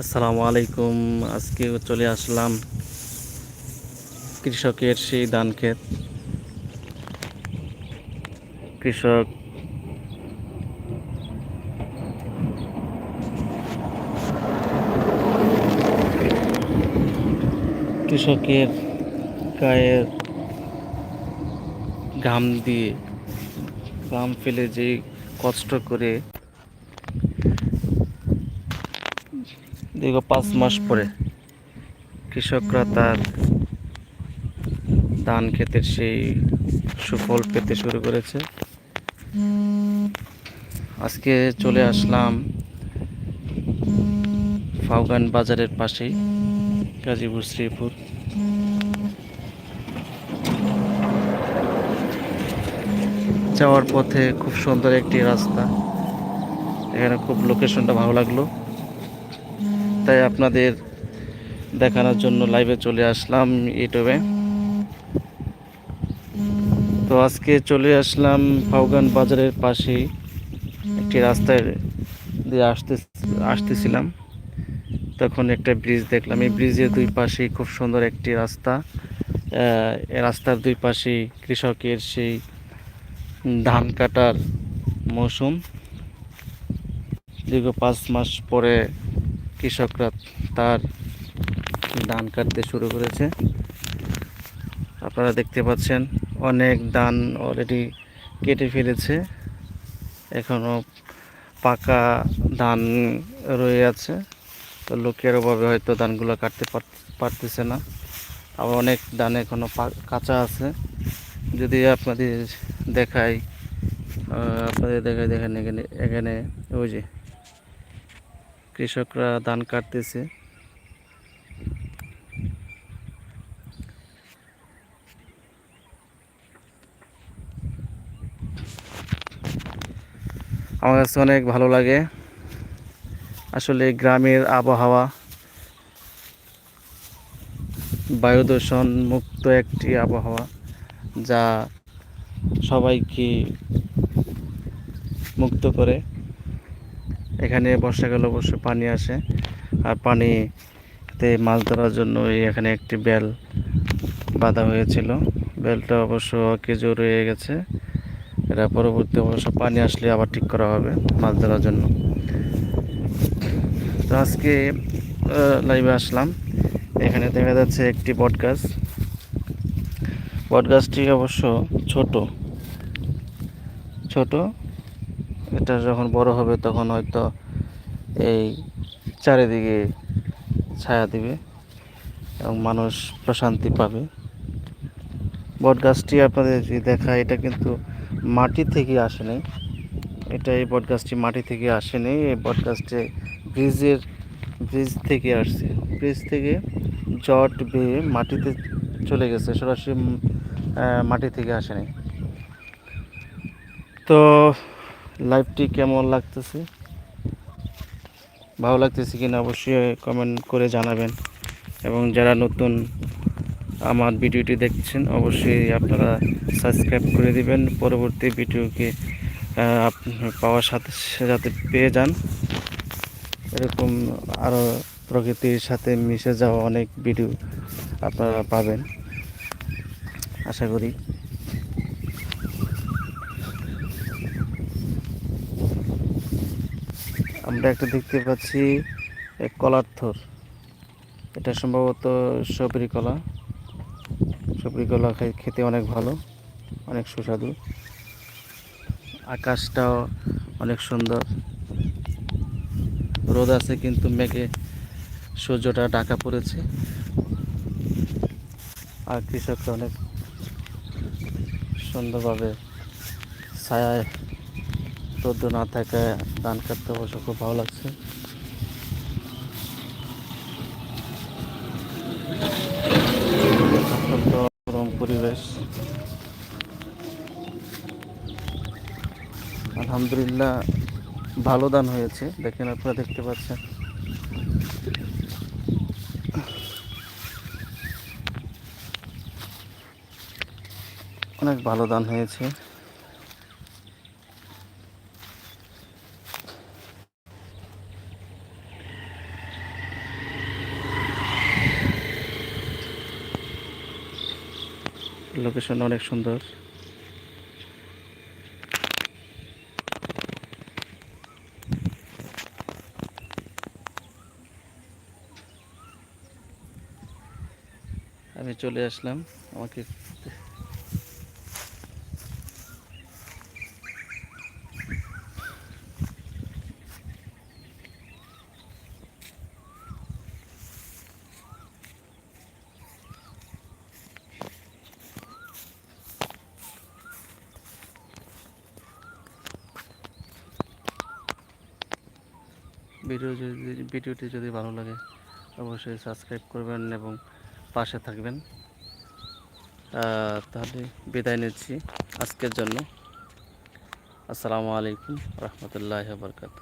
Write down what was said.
আসসালামু আলাইকুম। আজকে চলে আসলাম কৃষকের সেই ধান ক্ষেত। কৃষক কৃষকের গায়ের ঘাম দিয়ে ঘাম ফেলে যে কষ্ট করে দীর্ঘ পাঁচ মাস পরে কৃষকরা তার ধান ক্ষেতের সেই সুফল পেতে শুরু করেছে। আজকে চলে আসলাম ফাউগান বাজারের পাশেই, গাজীপুর শ্রীপুর। যাওয়ার পথে খুব সুন্দর একটি রাস্তা। এখানে খুব লোকেশনটা ভালো লাগল। তাই আপনাদের দেখানোর জন্য লাইভে চলে আসলাম ইউটিউবে তো আজকে চলে আসলাম ফাউগান বাজারের পাশেই একটি রাস্তায় দিয়ে আসতে আসতেছিলাম। তখন একটা ব্রিজ দেখলাম। এই ব্রিজের দুই পাশেই খুব সুন্দর একটি রাস্তা। রাস্তার দুই পাশেই কৃষকের সেই ধান কাটার মৌসুম। দীর্ঘ পাঁচ মাস পরে কৃষকরা তার ধান কাটতে শুরু করেছে। আপনারা দেখতে পাচ্ছেন অনেক ধান অলরেডি কেটে ফেলেছে। এখনও পাকা ধান রয়ে আছে। তো লোকের অভাবে হয়তো ধানগুলো কাটতে পার- পারতেছে না। আবার অনেক ধান এখনও কাঁচা আছে। যদি আপনাদের দেখাই আপনাদের দেখাই দেখেন এখানে এখানে, ওই যে কৃষকরা ধান কাটতেছে। আমার কাছে অনেক ভালো লাগে। আসলে গ্রামের আবহাওয়া বায়ু দূষণ মুক্ত একটি আবহাওয়া যা সবাইকে মুক্ত করে। এখানে বর্ষাকালে অবশ্য পানি আসে। আর পানিতে মাছ ধরার জন্য এখানে একটি বেল বাঁধা হয়েছিল। বেলটা অবশ্য কেজো রয়ে গেছে। এটা পরবর্তী অবশ্য পানি আসলে আবার ঠিক করা হবে মাছ ধরার জন্য। তো আজকে লাইভে আসলাম। এখানে দেখা যাচ্ছে একটি বট গাছ বট গাছটি অবশ্য ছোট। ছোট এটা যখন বড় হবে তখন হয়তো এই চারিদিকে ছায়া দিবে এবং মানুষ প্রশান্তি পাবে। বট গাছটি আপনাদের যদি দেখা এটা কিন্তু মাটি থেকে আসেনি। এটা এই বট গাছটি মাটি থেকে আসেনি, এই বট গাছটি ব্রিজের ব্রিজ থেকে আসছে। ব্রিজ থেকে জট বেয়ে মাটিতে চলে গেছে, সরাসরি মাটি থেকে আসেনি। তো লাইভটি কেমন লাগতেছে? ভালো লাগতেছে কিনা অবশ্যই কমেন্ট করে জানাবেন। এবং যারা নতুন আমার ভিডিওটি দেখছেন, অবশ্যই আপনারা সাবস্ক্রাইব করে দিবেন। পরবর্তী ভিডিওকে পাওয়ার সাথে যাতে পেয়ে যান। এরকম আরও প্রকৃতির সাথে মিশে যাওয়া অনেক ভিডিও আপনারা পাবেন। আশা করি। আমরা একটা দেখতে পাচ্ছি কলার থর। এটা সম্ভবত সবরি কলা। সবরি কলা খেতে অনেক ভালো, অনেক সুস্বাদু। আকাশটাও অনেক সুন্দর। রোদ আছে কিন্তু মেঘে সূর্যটা ঢাকা পড়েছে। আর কৃষকরা অনেক সুন্দরভাবে ছায়ায় রোদ্র না থাকায় ধান কাটতে অবশ্য খুব ভালো লাগছে। পরিবেশ। আলহামদুলিল্লাহ ভালো দান হয়েছে, দেখেন আপনারা দেখতে পাচ্ছেন। অনেক ভালো দান হয়েছে। লোকেশন অনেক সুন্দর। আমি চলে আসলাম আমাকে ভিডিও যদি ভিডিওটি যদি ভালো লাগে, অবশ্যই সাবস্ক্রাইব করবেন এবং পাশে থাকবেন। তাহলে বিদায় নিচ্ছি আজকের জন্য। আসসালামু আলাইকুম রহমতুল্লাহ বরকাত